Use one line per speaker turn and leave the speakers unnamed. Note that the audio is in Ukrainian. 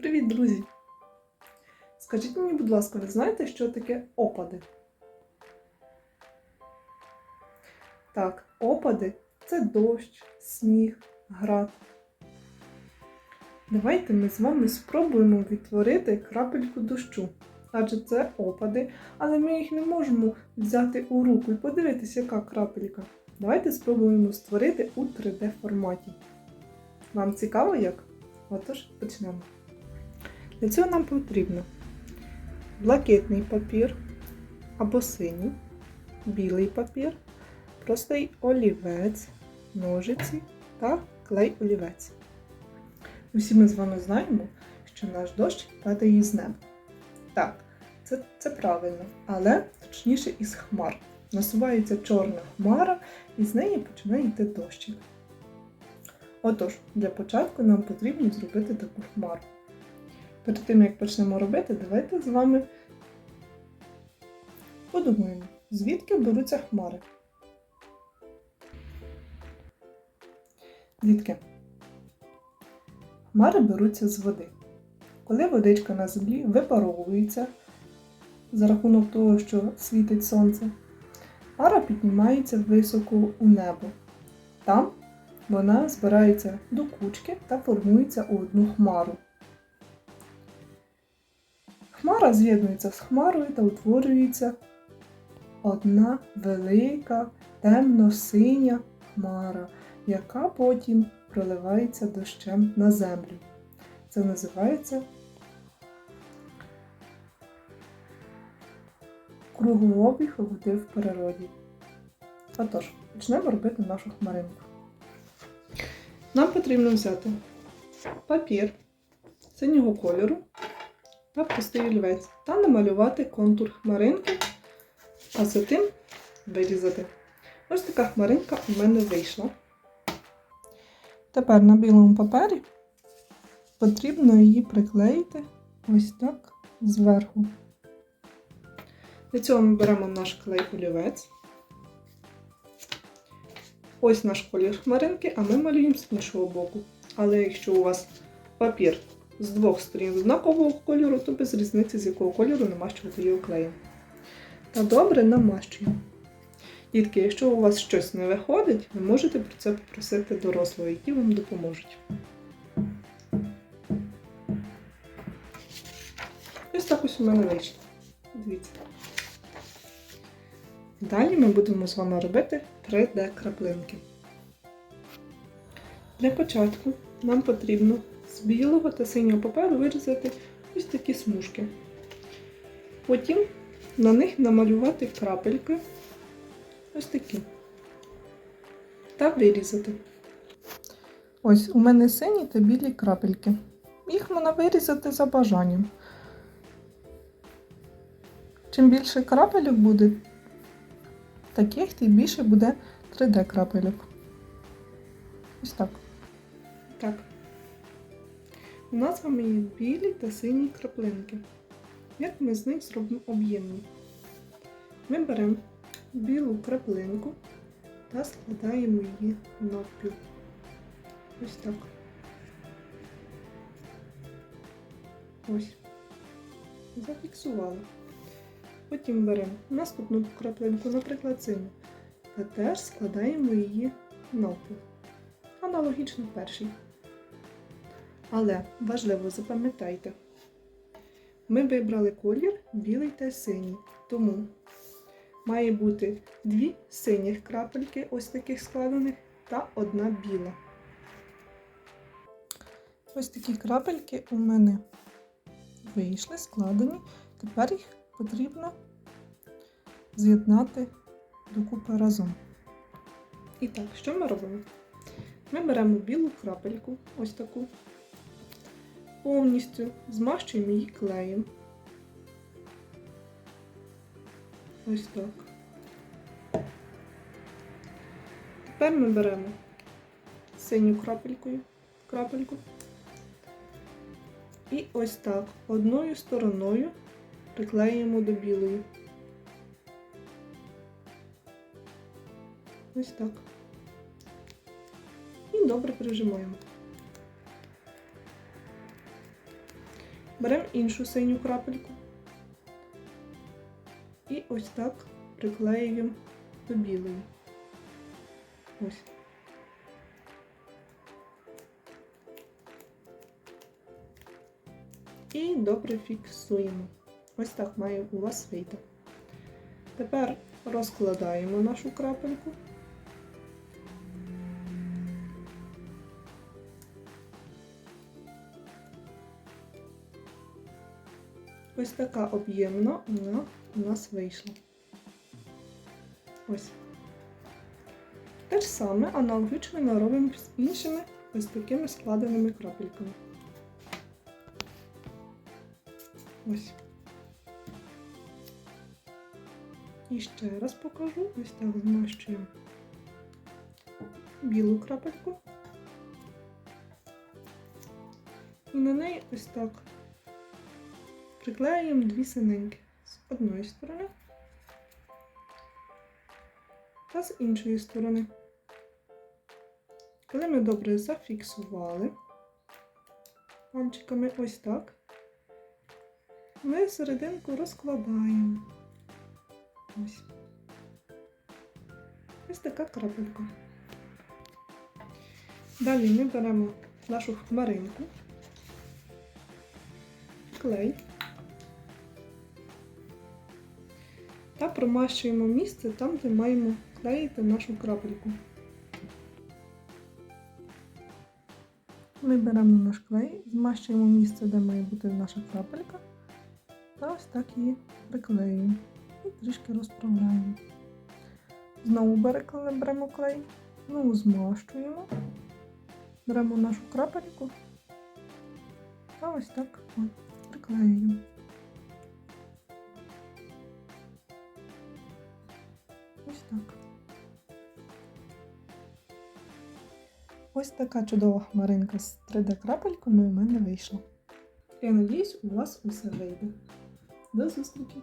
Привіт, друзі! Скажіть мені, будь ласка, ви знаєте, що таке опади? Так, опади це дощ, сніг, град. Давайте ми з вами спробуємо відтворити крапельку дощу. Адже це опади, але ми їх не можемо взяти у руку і подивитися, яка крапелька. Давайте спробуємо створити у 3D форматі. Вам цікаво як? Отож, почнемо. Для цього нам потрібно блакитний папір або синій, білий папір, простий олівець, ножиці та клей олівець. Усі ми з вами знаємо, що наш дощ падає із неба. Так, це, це правильно, але точніше із хмар. Насувається чорна хмара, і з неї починає йти дощик. Отож, для початку нам потрібно зробити таку хмару. Перед тим, як почнемо робити, давайте з вами подумаємо, звідки беруться хмари. Дітки. Хмари беруться з води. Коли водичка на землі випаровується за рахунок того, що світить сонце, пара піднімається високо у небо. Там вона збирається до кучки та формується у одну хмару. Хмара з'єднується з хмарою та утворюється одна велика темно-синя хмара, яка потім проливається дощем на землю. Це називається кругообіг води в природі. Отож, почнемо робити нашу хмаринку. Нам потрібно взяти папір синього кольору та простий олівець та намалювати контур хмаринки, а за тим вирізати. Ось така хмаринка у мене вийшла. Тепер на білому папері потрібно її приклеїти ось так зверху. Для цього ми беремо наш клей олівець. Ось наш колір хмаринки, а ми малюємо з іншого боку. Але якщо у вас папір з двох сторін однакового кольору, то без різниці, з якого кольору намащувати його клеєм. Та добре намащуємо. Дітки, якщо у вас щось не виходить, ви можете про це попросити дорослого, які вам допоможуть. Ось так ось у мене вийшло. Дивіться. Далі ми будемо з вами робити 3D-краплинки. Для початку нам потрібно з білого та синього паперу вирізати ось такі смужки. Потім на них намалювати крапельки ось такі. Та вирізати. Ось у мене сині та білі крапельки. Їх можна вирізати за бажанням. Чим більше крапельок буде, таких, тим більше буде 3D крапельок. Ось так. Так. У нас з вами є білі та сині краплинки. Як ми з них зробимо об'ємні? Ми беремо білу краплинку та складаємо її навпіл. Ось так. Ось. Зафіксували. Потім беремо наступну краплинку, наприклад, синю, та теж складаємо її навпіл. Аналогічно першій. Але важливо запам'ятайте, ми вибрали колір білий та синій, тому має бути дві синіх крапельки, ось таких складених, та одна біла. Ось такі крапельки у мене вийшли, складені. Тепер їх потрібно з'єднати докупи разом. І так, що ми робимо? Ми беремо білу крапельку, ось таку, повністю змащуємо її клеєм. Ось так. Тепер ми беремо синю крапелькою, крапельку і ось так одною стороною приклеюємо до білої. Ось так. І добре прижимаємо. Беремо іншу синю крапельку. І ось так приклеюємо до білої. Ось. І добре фіксуємо. Ось так має у вас вийти. Тепер розкладаємо нашу крапельку. Ось така об'ємна вона у нас вийшла. Ось. Те ж саме аналогічно ми робимо з іншими ось такими складеними крапельками. Ось. І ще раз покажу. Ось так змащуємо білу крапельку. І на неї ось так приклеюємо дві синенькі з одної сторони та з іншої сторони. Коли ми добре зафіксували пальчиками ось так, ми серединку розкладаємо. Ось. Ось така крапелька. Далі ми беремо нашу хмаринку, клей та промащуємо місце там, де маємо клеїти нашу крапельку. Ми беремо наш клей, змащуємо місце, де має бути наша крапелька, та ось так її приклеюємо і трішки розправляємо. Знову беремо клей, знову змащуємо, беремо нашу крапельку та ось так приклеюємо. Ось так. Ось така чудова хмаринка з 3D-крапельками у мене вийшла. Я надіюсь, у вас усе вийде. До зустрічі!